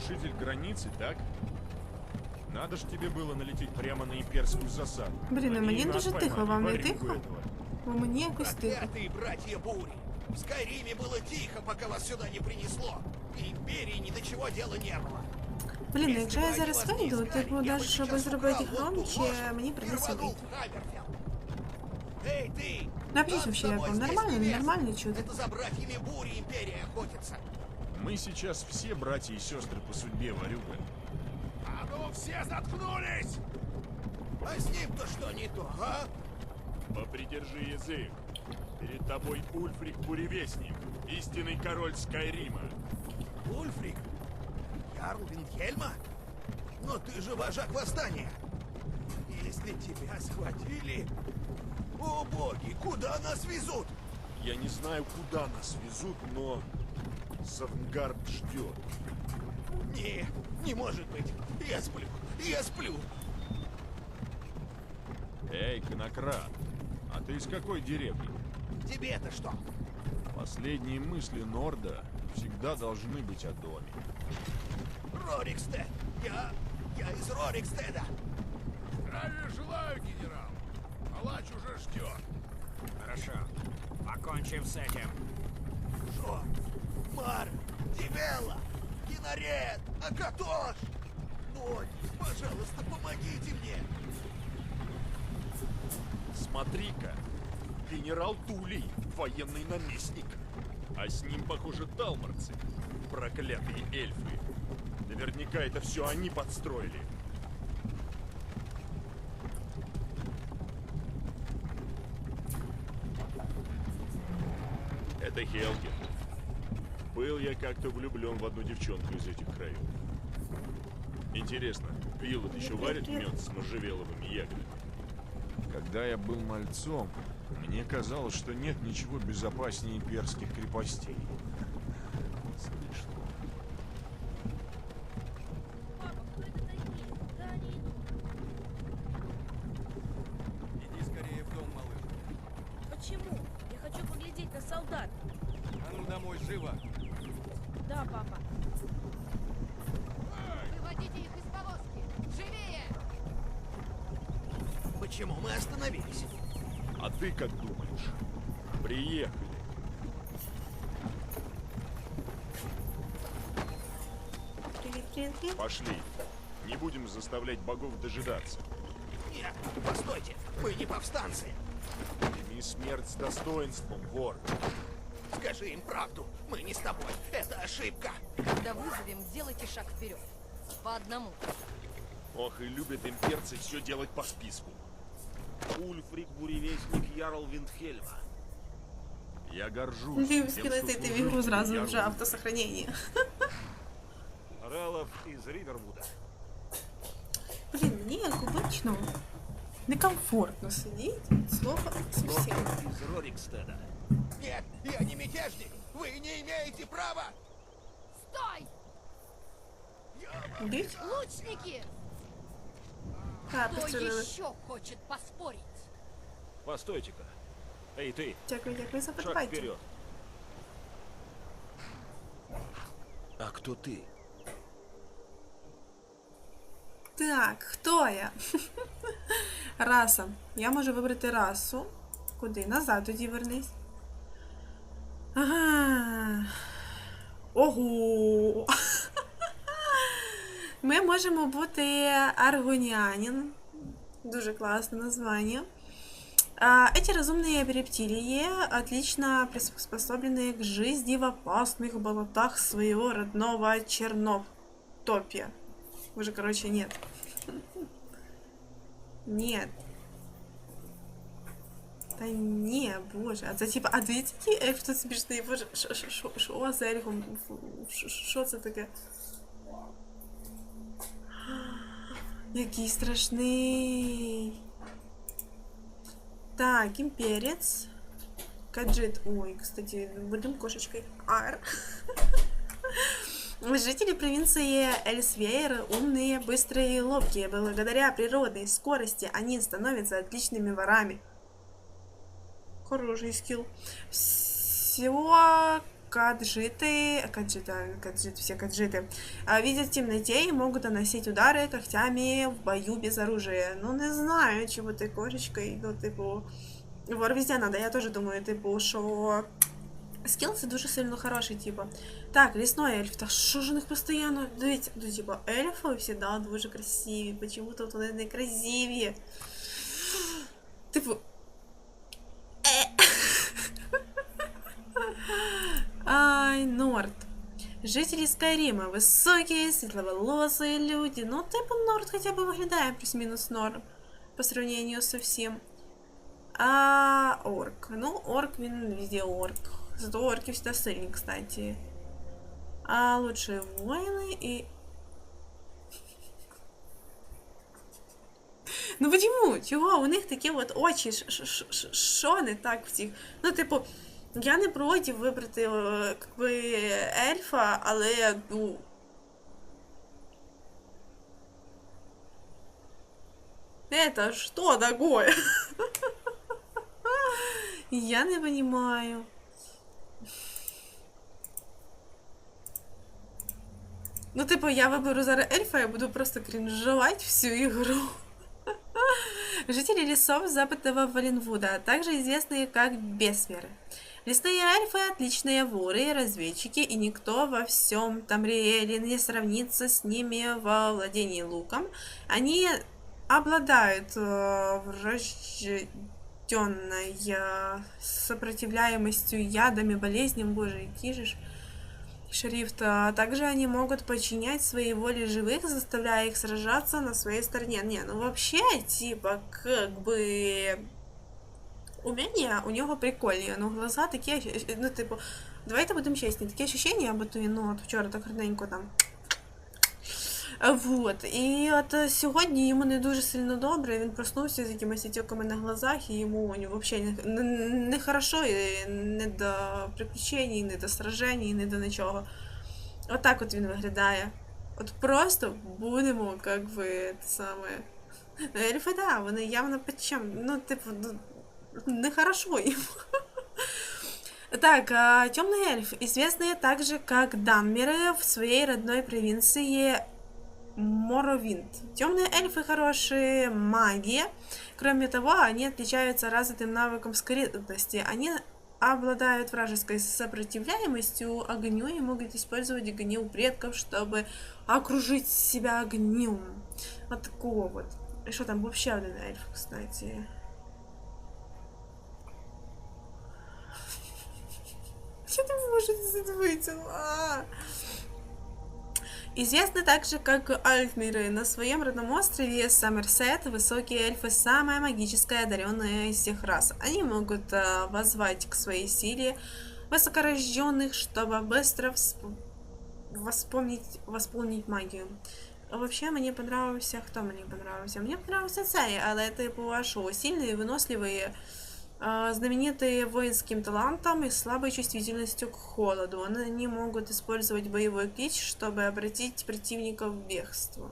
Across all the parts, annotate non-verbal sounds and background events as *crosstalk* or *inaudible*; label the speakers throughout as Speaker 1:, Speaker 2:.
Speaker 1: нарушитель границы, так? Надо ж тебе было налететь прямо на имперскую засаду.
Speaker 2: Блін, а
Speaker 1: Они
Speaker 2: мені
Speaker 1: и нас
Speaker 2: дуже тихо,
Speaker 1: поймали,
Speaker 2: вам не
Speaker 1: во время
Speaker 2: тихо?
Speaker 1: этого.
Speaker 2: Бо мені якось тихо.
Speaker 3: Проклятые братья Бури! В Скайриме было тихо, пока вас сюда не принесло. И Империи ни до чего дела не было.
Speaker 2: Блін, ну якщо я зараз вийду, типу, навіть щоб зробити громче, мені придеться вийти.
Speaker 3: Эй, ты!
Speaker 2: Напишіть
Speaker 3: Нам
Speaker 2: вообще,
Speaker 3: с
Speaker 2: як
Speaker 3: тобой
Speaker 2: вам
Speaker 3: здесь
Speaker 2: нормально,
Speaker 3: не место.
Speaker 2: нормально чути.
Speaker 3: Это за братьями Бури Империя охотится.
Speaker 1: Мы сейчас все братья и сестры по судьбе, Варюга.
Speaker 3: А ну все заткнулись! А с ним-то что не то, а?
Speaker 1: Попридержи язык. Перед тобой Ульфрик Буревестник, истинный король Скайрима.
Speaker 3: Ульфрик? Ярл Виндхельма? Но ты же вожак восстания. Если тебя схватили... О боги, куда нас везут?
Speaker 1: Я не знаю, куда нас везут, но Савнгард ждет.
Speaker 3: Не, не может быть. Я сплю, я сплю.
Speaker 1: Эй, конократ, а ты из какой деревни?
Speaker 3: Тебе-то что?
Speaker 1: Последние мысли Норда всегда должны быть о доме.
Speaker 3: Рорикстед. Я... я из Рорикстеда.
Speaker 4: Здравия желаю, генерал. Палач уже ждет.
Speaker 5: Хорошо. Покончим с этим.
Speaker 3: Шо? Мар, Дивелла, Кинарет, Акатош. Боги, пожалуйста, помогите мне.
Speaker 1: Смотри-ка, генерал Тулей, военный наместник. А с ним, похоже, талмарцы, проклятые эльфы. Наверняка это все они подстроили. Это Хелген. Был я как-то влюблен в одну девчонку из этих краев. Интересно, Вилот еще варит мед с можжевеловыми ягодами? Когда я был мальцом, мне казалось, что нет ничего безопаснее имперских крепостей. Смешно. Заставлять богов дожидаться.
Speaker 3: Нет, постойте, мы не повстанцы.
Speaker 1: Прими смерть с достоинством, вор.
Speaker 3: Скажи им правду, мы не с тобой, это ошибка.
Speaker 6: Когда вызовем, делайте шаг вперед. По одному.
Speaker 1: Ох, и любят имперцы все делать по списку. Ульфрик, буревестник Ярл Виндхельма. Я горжусь.
Speaker 2: Любив
Speaker 1: тем, что
Speaker 2: скинути в
Speaker 1: служу
Speaker 2: ігру зразу
Speaker 1: Ярлу
Speaker 2: вже автосохранення.
Speaker 4: Ралов из Ривервуда
Speaker 2: Блін, мені як обично некомфортно сидіти. Слово совсем.
Speaker 3: Из Рорикстеда. Нет, я не мятежник, вы не имеете права.
Speaker 6: Стой!
Speaker 2: Б'ють?
Speaker 6: Лучники!
Speaker 2: Так,
Speaker 6: Кто
Speaker 2: пострілили.
Speaker 6: еще хочет поспорить?
Speaker 4: Постойте-ка. Эй, ты,
Speaker 2: Дякую, дякую за
Speaker 4: шаг
Speaker 2: подбайте.
Speaker 4: вперед.
Speaker 3: А кто ты?
Speaker 2: Так, хто я? *laughs* Раса. Я можу вибрати расу. Куди? Назад тоді вернись. Ага. Ого. *laughs* Ми можемо бути аргонянин. Дуже класне название. А, Эти разумные рептилии отлично приспособлены к жизни в опасных болотах своего родного Чернотопия. Уже, короче, нет. Нет. Та ні, боже. А це типа, а дивіться, який ельф тут смішний, боже, що- що- що- що з ельфом? Що- Що це таке? Який страшний. Так, имперец. Каджит. Ой, кстати, будем кошечкой. Ар. *laughs* Жители провинции Эльсвейр умные, быстрые и ловкие. Благодаря природной скорости они становятся отличными ворами. Хороший скилл. Всего каджиты, каджиты, каджиты, все каджиты, а, видят в темноте и могут наносить удары когтями в бою без оружия. Ну, не знаю, чому ти кошечкою, ну, типу, вор везде надо. Я теж думаю, типу, що скіл це дуже сильно хороший, типу. Так, лісной ельф, та що ж у них постійно? Дивіться, ну, типу, ельфи всегда дуже красиві, почему тут вони не красиві? Типу. Е. Ай, *laughs* Норд. Жителі Скайріма, високі, світловолосі люди. Ну, типу, Норд хоча б виглядає плюс-мінус норм по сравнению со всім. А орк. Ну, орк, він везде орк. Зато орки всегда сильні, кстати. А лучшие воины и... Ну почему? Чого? У них такі от очі. Ш- ш- ш- ш- Що не так в цих? Ну, типу, я не проти вибрати е, как би, ельфа, але ну. Это что такое? *laughs* Я не понимаю. Ну, типу, я виберу зараз ельфа, я буду просто кринжовать всю игру. *laughs* Жители лесов западного Валенвуда, также известные как Бесверы. Лесные эльфы – отличные воры и разведчики, и никто во всем Тамриэле не сравнится с ними во владении луком. Они обладают врожденной сопротивляемостью ядам и болезням, боже, какие же ж шрифт. А также они могут подчинять своей воле живых, заставляя их сражаться на своей стороне. Не, ну вообще, типа, как бы... Умения у нього прикольні, ну глаза такі, ну, типу, давайте будемо чесні, такі ощущення, аби то ну, от вчора так гарненько там. А, Вот. І от е, сьогодні йому не дуже сильно добре, він проснувся з якимись отеками на глазах, і йому взагалі не, не, не хорошо, і не до приключень, не до сражень, не до нічого. Отак от він виглядає. От просто будемо, як би, те саме. Ну, Ельфи, да, вони явно почем. Ну, типу, ну, нехорошо им. Так, а, темный эльф, известные также как Данмеры в своей родной провинции Моровинд. Темные эльфы хорошие маги. Кроме того, они отличаются развитым навыком скрытности. Они обладают вражеской сопротивляемостью огню и могут использовать гнев предков, чтобы окружить себя огнем. Вот такого вот. И что там вообще один эльф, кстати? Я не могу задвинуться. А. Известны также как Альфмиры. На своем родном острове Саммерсет высокие эльфы самая магическая одаренная из всех рас. Они могут э, воззвать к своей силе высокорожденных, чтобы быстро всп- восполнить, восполнить магию. Вообще мені понравився, хто мені понравився? Мені понравився цей, але типу, а що, сильний, виносливий, а, знаменитые воинским талантом и слабой чувствительностью к холоду. Они могут использовать боевой клич, чтобы обратить противника в бегство.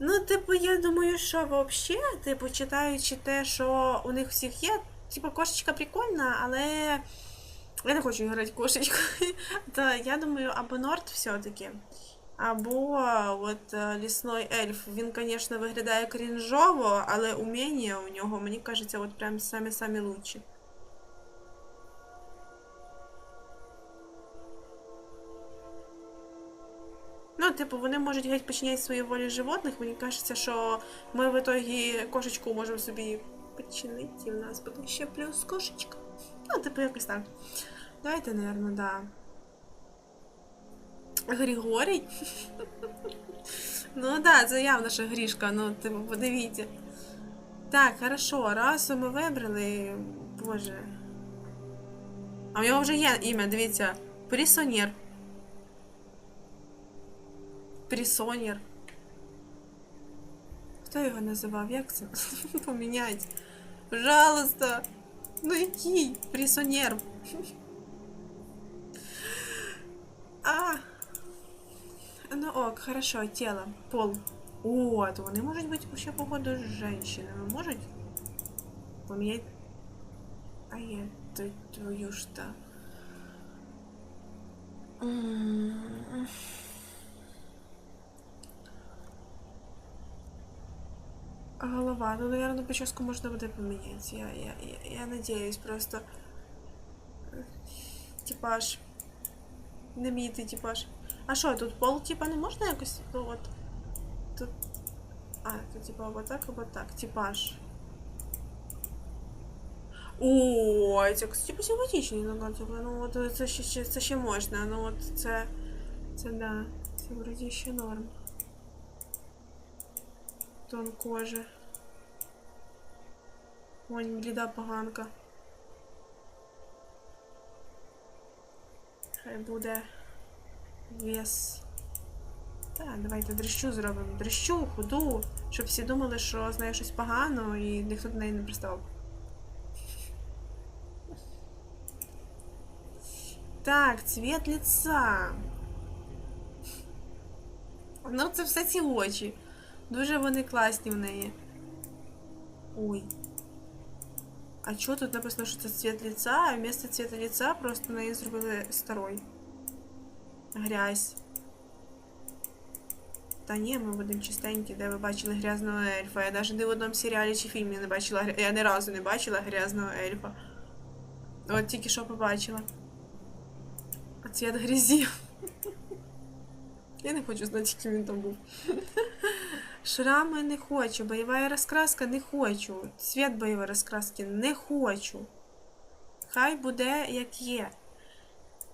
Speaker 2: Ну, типу, я думаю, що вообще, типу, читаючи те, що у них всіх є, типу, кошечка прикольна, але я не хочу грати кошечкою. Та *laughs* я думаю, або Норд все-таки. Або от е, лісной ельф. Він, звісно, виглядає крінжово, але уміння у нього, мені кажеться, от прям самі-самі лучші. Ну, типу, вони можуть геть починяти свої волі животних. Мені кажеться, що ми в итогі кошечку можемо собі починити, і в нас буде ще плюс кошечка. Ну, типу, якось так. Давайте, наверное, да. Григорій. Ну да, це явно що грішка, ну типу, подивіться. Так, хорошо, расу ми вибрали. Боже. А в нього вже є ім'я, дивіться. Прісонєр. Прісонєр. Хто його називав? Як це *laughs* поміняти? Пожалуйста. Ну який? Прісонєр. А. Ну ок, хорошо, тело, пол. О, то вони можуть бути ще походу женщинами. Можуть? Поміняти. А я твою ж. М. Голова. Ну, наверное, прическу можно буде поменять. Я, я, я, я надеюсь, просто типаж. Не мій ти типаж. А що, тут пол, типа, не можна якось? Ну от. Тут. А, тут типа або так, або так. Типаж. О, це, типу, симпатичний типу, ну от це ще, ще, це ще ну от це. Це да. Це вроді ще норм. Тон кожи. Вонь, бліда поганка. Хай буде вес. Так, давайте дрищу зробимо. Дрищу, худу, щоб всі думали, що з нею щось погано і ніхто до неї не приставав. Так, цвет лица. Ну, це все ці очі. Дуже вони класні в неї. Ой. А чого тут написано, що це цвет лица, а вместо цвета лица просто на неї зробили старой. Грязь. Та ні, ми будемо чистенькі, де ви бачили грязного ельфа. Я навіть ні в одному серіалі чи фільмі не бачила. Я ні разу не бачила грязного ельфа. От тільки що побачила. А цвет грязі. Я не хочу знати, яким він там був. Шрами не хочу, бойова розкраска не хочу. Цвет бойової розкраски не хочу. Хай буде як є.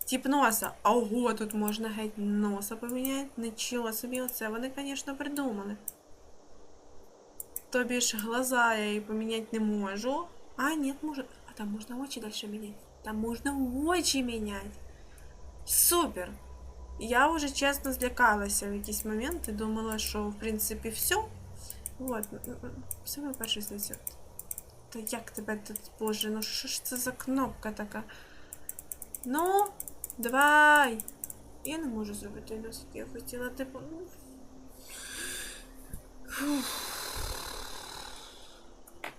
Speaker 2: Тип носа. Ого, тут можна геть носа поміняти. Нічого собі, оце вони, звісно, придумали. Тобі ж глаза я їй поміняти не можу. А, ні, можу. А там можна очі далі міняти. Там можна очі міняти. Супер! Я вже чесно злякалася в якийсь момент і думала, що в принципі все. Вот, саме перше здається. Та як тебе тут, боже, ну що ж це за кнопка така? Ну, давай! Я не можу зробити нос, як я хотіла, типу. ну.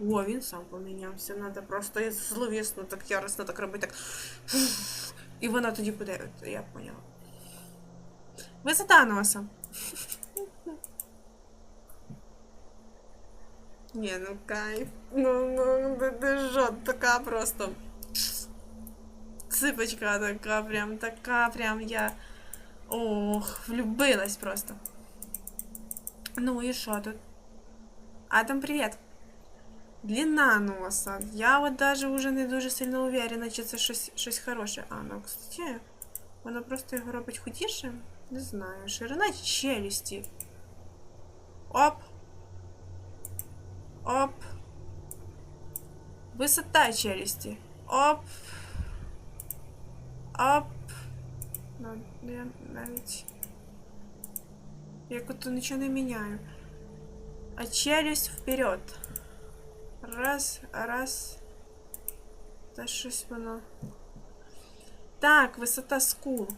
Speaker 2: О, він сам помінявся. Надо просто я зловісно так яростно так робити. Так. І вона тоді буде. Я поняла. Висота носа. Ні, ну кайф. Ну, ну, ти, ти що, така просто. Ципочка така, прям така, прям я. Ох, влюбилась просто. Ну і що тут? Адам, привіт. Длина носа. Я от даже уже не дуже сильно уверена, чи це щось, щось хороше. А, ну, кстати, воно просто його робить худішим. Не знаю. Ширина челюсті. Оп. Оп. Висота челюсті. Оп. Оп. Ну, я навіть. Я тут нічого не міняю. А челюсть вперед. Раз, раз. Та щось воно. Так, висота скул.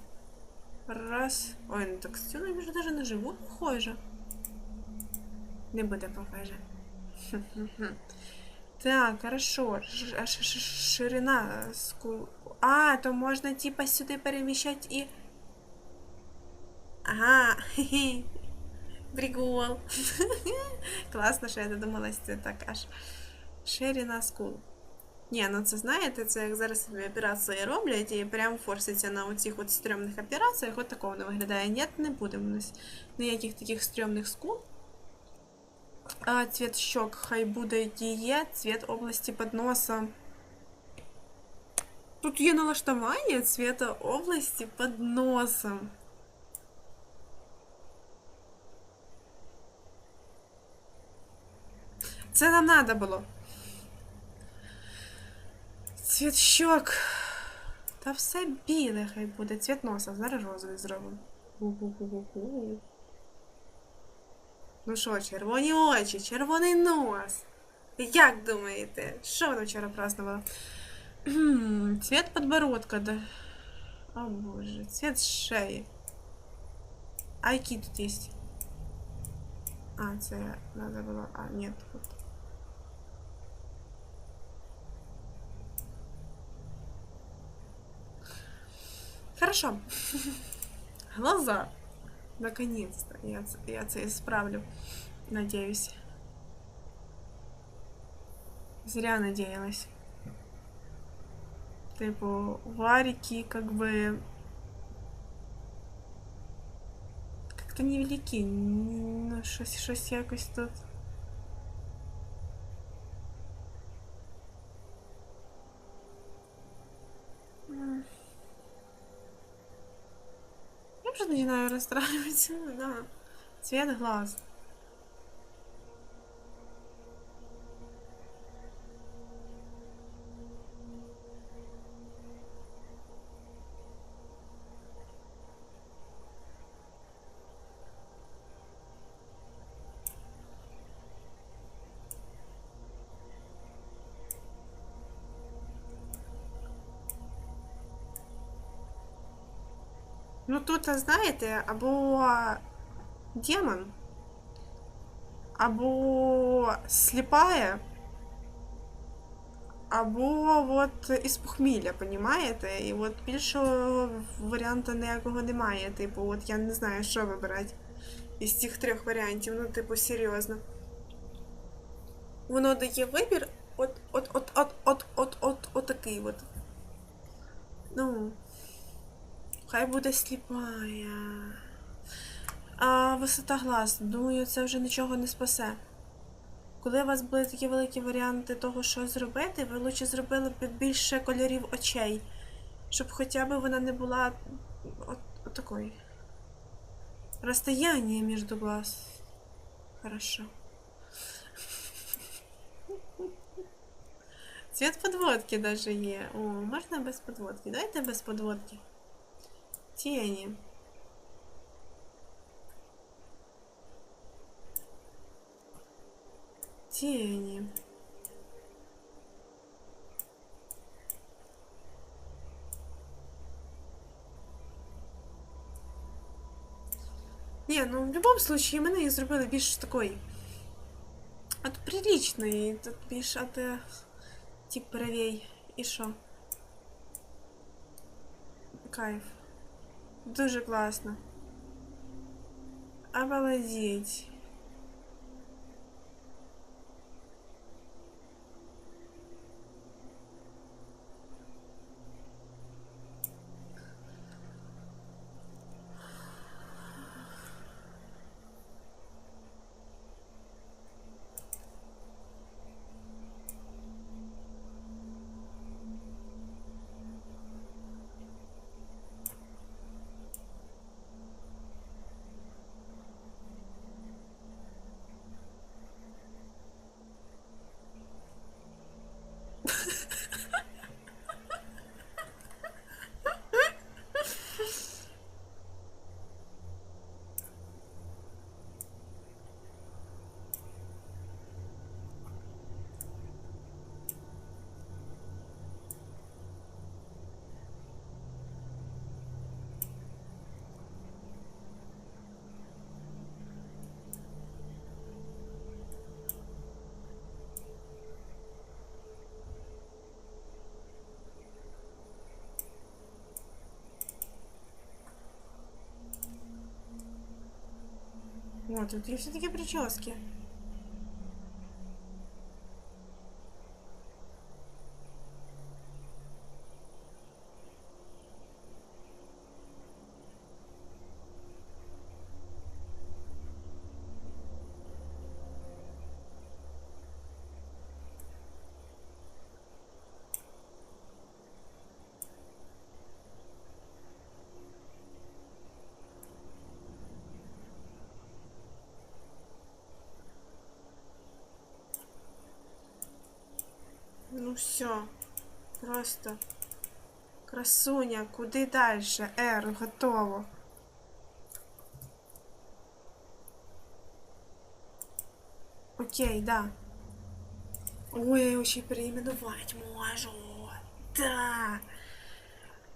Speaker 2: Раз. Ой, ну так стіна вже даже на живот похоже. Не буде похоже. *laughs* Так, хорошо. Ш- а ш- ш- Ширина скул. А, то можна типа сюди переміщати і. Ага. хе-хе. *laughs* Прикол. *laughs* Класно, що я додумалась, це так аж. Ширина скул. Ні, ну це знаєте, це як зараз собі операції роблять і прям форситься на оцих от стрьомних операціях, от такого не виглядає. Ні, не буде у нас ніяких таких стрьомних скул. А, цвет щок хай буде який є, цвет області під носа. Тут є налаштування цвета області під носом. Це нам надо було. Цвет щок. Та все біле хай буде. Цвет носа. Зараз розовий зробимо. Ну що, червоні очі, червоний нос. Як думаєте, що вона вчора празднувала? Кхм, Цвет подбородка, да. О боже, цвет шеї. А які тут є? А, це надо було. А, нет, тут. Хорошо. *laughs* Глаза. Наконец-то. Я, ц- я це исправлю. Надеюсь. Зря надеялась. Типу, варики как бы как-то невеликі. Ну, щось, щось якось тут. Я уже начинаю расстраиваться. *laughs* Да. Цвет глаз. Ну тут, знаєте, або демон, або сліпая, або от із похмілля, понімаєте? І от більшого варіанту ніякого немає. Типу, от я не знаю, що вибирати із цих трьох варіантів. Ну, типу, серйозно. Воно дає вибір от, от, от, от, от, от, от, от такий от. Ну. Хай буде сліпая. А висота глаз, думаю, це вже нічого не спасе. Коли у вас були такі великі варіанти того, що зробити, ви лучше зробили б більше кольорів очей, щоб хоча б вона не була от, такої. Розстояние між глаз. Хорошо. Цвет подводки даже є. О, можна без подводки? Давайте без подводки. Тени. Тени. Не, ну в будь-якому случае мене їх зробили більш такої. От приличної, тут більш от е, тип правей. І що? Кайф. Дуже класно. Обалдеть. О, тут є все-таки прически. Ну все. Просто. Красуня, куди дальше? Р, готово. Окей, да. Ой, я його ще й переименувати можу. Да.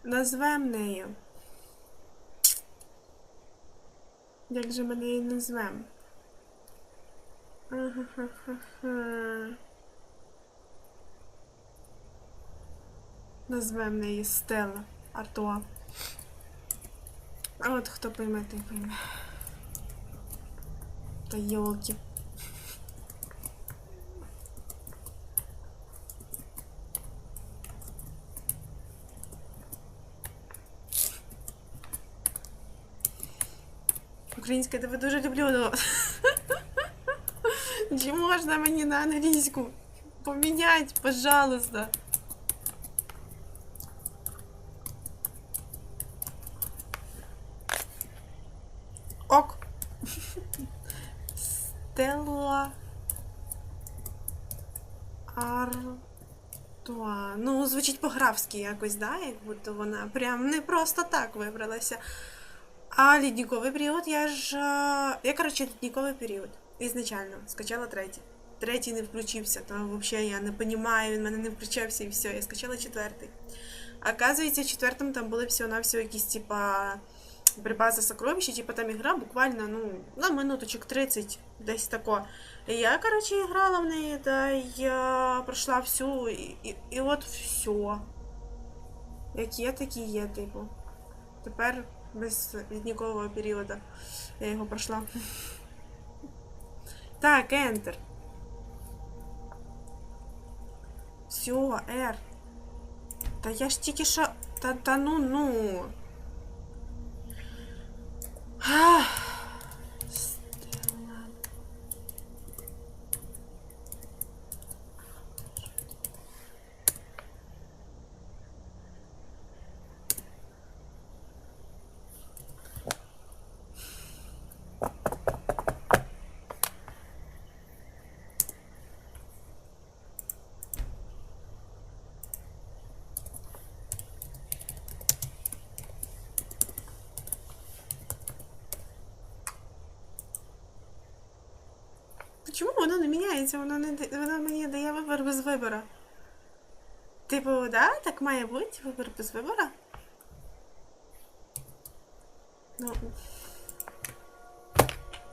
Speaker 2: Назвем нею. Як же ми її назвем? Ага-ха-ха-ха. Назвем неї Стелла Артуа. А от хто пойме, той пойме. Та йолки. Українське тебе дуже люблю, но... *laughs* Чи можна мені на англійську? Помінять, пожалуйста. Ок. Стелла Артуа. Ну, по-графськи якось, да? Як будто вона прям не просто так вибралася. А лідніковий період я ж. е, Я, коротше, лідніковий період. Ізначально. Скачала третій. Третій не включився, то взагалі я не розумію, він мене не включався і все. Я скачала четвертий. Оказується, в четвертому там були всього-навсього якісь, типа, припаси сокровища, типа там ігра буквально, ну, на минуточок 30, десь тако. Я, коротше, грала в неї, та я пройшла всю, і, і, і от все. Як є, так і є, типу. Тепер без ліднікового періоду я його пройшла. Так, Enter. Все, R. Та я ж тільки що. Та, та ну ну. Ах. Стелла. Чому воно не міняється? Воно не воно мені дає вибір без вибору. Типу, да, так має бути вибір без вибору? Ну.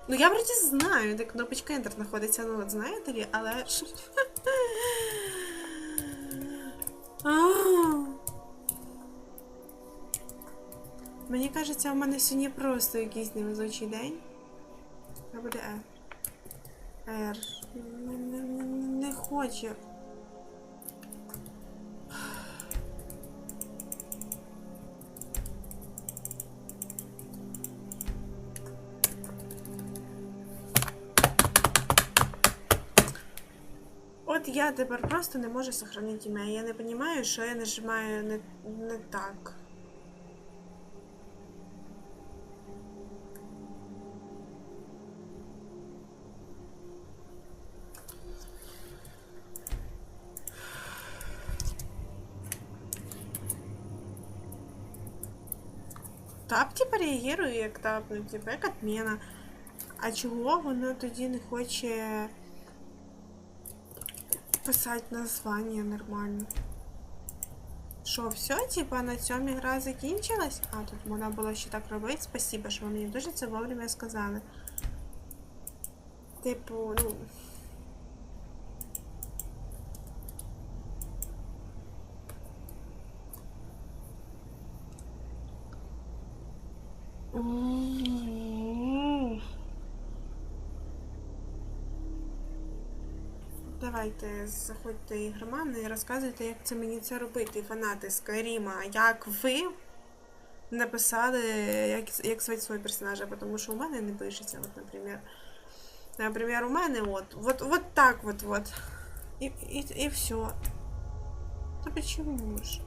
Speaker 2: Ну я вроді знаю, де кнопочка Enter знаходиться, ну от знаєте ли, але. *laughs* Мені кажеться, у мене сьогодні просто якийсь невезучий день. Це буде Е. Р. Не, не, не, не хоче. От я тепер просто не можу сохранити ім'я. Я не розумію, що я нажимаю не, не так. Реагує як тапнув, типа, як отмена. А чого воно тоді не хоче писати названня нормально? Що, все, типа, на цьому гра закінчилась? А, тут можна було ще так робити. Спасибо, що ви мені дуже це вовремя сказали. Типу, ну. Давайте заходьте ігромани і розказуйте, як це мені це робити, фанати Скайріма. Як ви написали, як, як звати свого персонажа, тому що у мене не пишеться, от, наприклад. Наприклад, у мене от, от, от так вот, вот. І, і, і все. Та почему ж?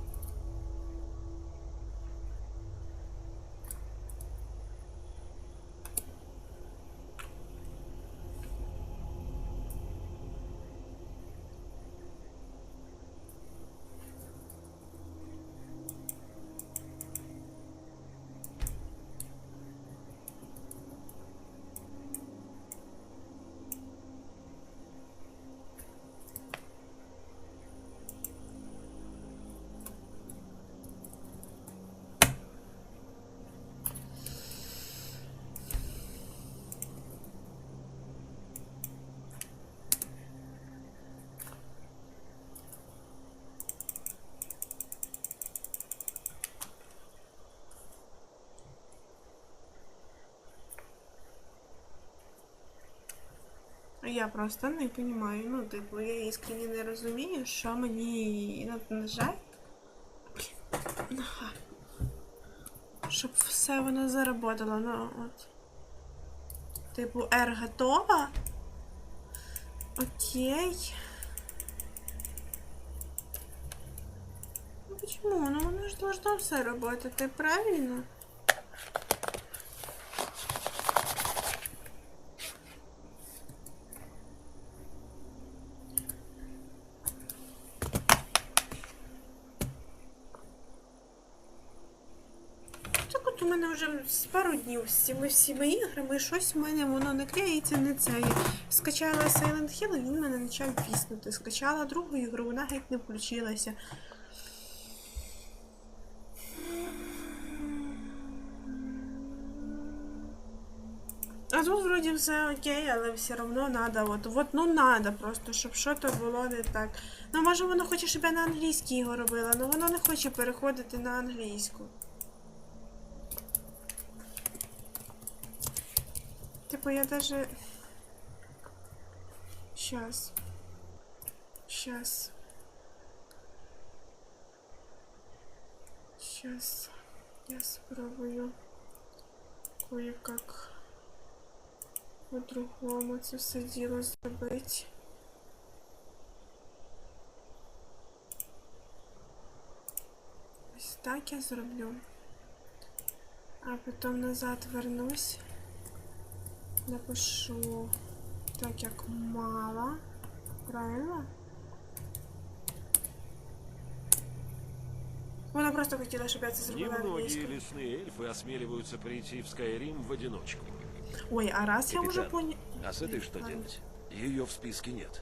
Speaker 2: Я просто не розумію. Ну, типу, я іскренне не розумію, що мені на- нажать. Блін. Ага. Щоб все воно заработало. Ну, от. Типу, R готова. Окей. Ну почему? Ну воно ж должно все работать, правильно? Так от у мене вже з пару днів з цими всіма іграми щось в мене воно не клеїться, не це. Скачала Silent Hill, і він мене почав віснути. Скачала другу ігру, вона геть не включилася. А тут вроді все окей, але все одно надо, от, от ну надо просто, щоб щось було не так. Ну може воно хоче, щоб я на англійській його робила, але воно не хоче переходити на англійську. Типу я даже... Сейчас. Сейчас. Сейчас. Я спробую кое-как по-другому це все діло зробити. Ось так я зроблю. А потім назад вернусь. Напишу так, як мало. Правильно? Вона просто хотіла, щоб я це зробила
Speaker 7: Немногие
Speaker 2: англійською.
Speaker 7: лесные эльфы осмеливаются прийти в Скайрим в одиночку.
Speaker 2: Ой, а раз я уже
Speaker 7: Капитан,
Speaker 2: понял.
Speaker 7: А с этой что делать? Ее в списке нет.